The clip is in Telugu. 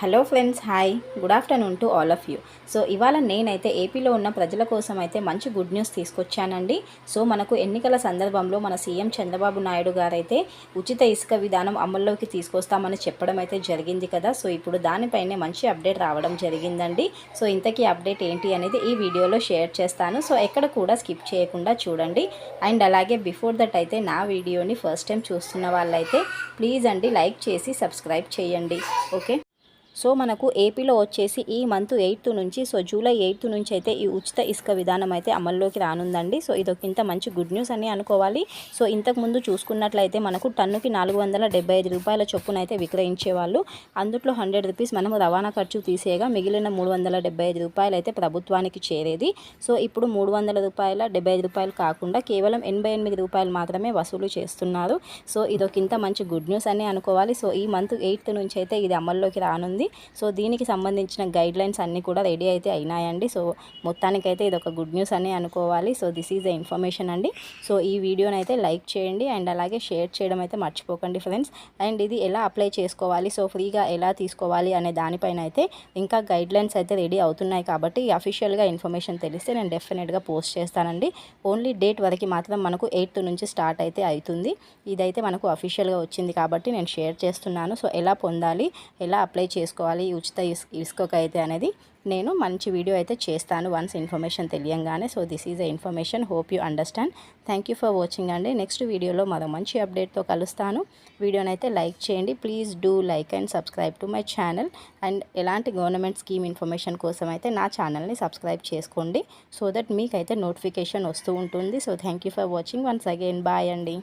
Hello friends hi good afternoon to all of you so ఇవాళ నేనైతే ఏపీలో ఉన్న ప్రజల కోసం అయితే మంచి గుడ్ న్యూస్ తీసుకొచ్చానండి. సో మనకు ఎన్నికల సందర్భంలో మన సీఎం చంద్రబాబు నాయుడు గారైతే ఉచిత ఇసుక విధానం అమల్లోకి తీసుకొస్తామని చెప్పడం అయితే జరిగింది కదా. సో ఇప్పుడు దానిపైనే మంచి అప్డేట్ రావడం జరిగిందండి. సో ఇంతకీ అప్డేట్ ఏంటి అనేది ఈ వీడియోలో షేర్ చేస్తాను. సో ఎక్కడ కూడా స్కిప్ చేయకుండా చూడండి. అండ్ అలాగే బిఫోర్ దట్ అయితే నా వీడియోని ఫస్ట్ టైం చూస్తున్న వాళ్ళైతే ప్లీజ్ అండి లైక్ చేసి సబ్స్క్రైబ్ చేయండి. ఓకే సో మనకు ఏపీలో వచ్చేసి ఈ మంత్ ఎయిత్ నుంచి సో జూలై ఎయిత్ నుంచి అయితే ఈ ఉచిత ఇసుక విధానం అయితే అమల్లోకి రానుందండి. సో ఇది ఇంత మంచి గుడ్ న్యూస్ అని అనుకోవాలి. సో ఇంతకు ముందు చూసుకున్నట్లయితే మనకు టన్నుకి నాలుగు వందల డెబ్బై ఐదు రూపాయల చొప్పున అయితే విక్రయించేవాళ్ళు. అందుట్లో హండ్రెడ్ రూపీస్ మనం రవాణా ఖర్చు తీసేయగా మిగిలిన మూడు వందల డెబ్బై ఐదు రూపాయలు అయితే ప్రభుత్వానికి చేరేది. సో ఇప్పుడు మూడు వందల రూపాయల డెబ్బై ఐదు రూపాయలు కాకుండా కేవలం ఎనభై ఎనిమిది రూపాయలు మాత్రమే వసూలు చేస్తున్నారు. సో ఇదొక ఇంత మంచి గుడ్ న్యూస్ అని అనుకోవాలి. సో ఈ మంత్ ఎయిత్ నుంచి అయితే ఇది అమల్లోకి రానుంది. సో దీనికి సంబంధించిన గైడ్ లైన్స్ అన్నీ కూడా రెడీ అయితే అయినాయండి. సో మొత్తానికైతే ఇది ఒక గుడ్ న్యూస్ అని అనుకోవాలి. So this is the information అండి. సో ఈ వీడియోని అయితే లైక్ చేయండి అండ్ అలాగే షేర్ చేయడం అయితే మర్చిపోకండి ఫ్రెండ్స్ అండ్ ఇది ఎలా అప్లై చేసుకోవాలి? సో ఫ్రీగా ఎలా తీసుకోవాలి అనే దానిపైన అయితే ఇంకా గైడ్ లైన్స్ అయితే రెడీ అవుతున్నాయి కాబట్టి అఫీషియల్గా ఇన్ఫర్మేషన్ తెలిస్తే నేను డెఫినెట్గా పోస్ట్ చేస్తానండి. ఓన్లీ డేట్ వరకు మాత్రం మనకు ఎయిత్ నుంచి స్టార్ట్ అయితే అవుతుంది ఇదైతే మనకు అఫీషియల్గా వచ్చింది కాబట్టి నేను షేర్ చేస్తున్నాను. సో ఎలా పొందాలి? ఎలా అప్లై చేసుకోవాలి? ఈ ఉచిత ఇస్ ఇసుకకైతే అనేది నేను మంచి వీడియో అయితే చేస్తాను once information తెలియంగానే. So this is a information. Hope you understand. Thank you for watching అండి. నెక్స్ట్ వీడియోలో మరో మంచి అప్డేట్తో కలుస్తాను. వీడియోనైతే అయితే లైక్ చేయండి. Please do like and subscribe to my channel. And ఎలాంటి గవర్నమెంట్ స్కీమ్ ఇన్ఫర్మేషన్ కోసం అయితే నా ఛానల్ని సబ్స్క్రైబ్ చేసుకోండి. సో దట్ మీకైతే నోటిఫికేషన్ వస్తూ ఉంటుంది. So thank you for watching. Once again bye అండి.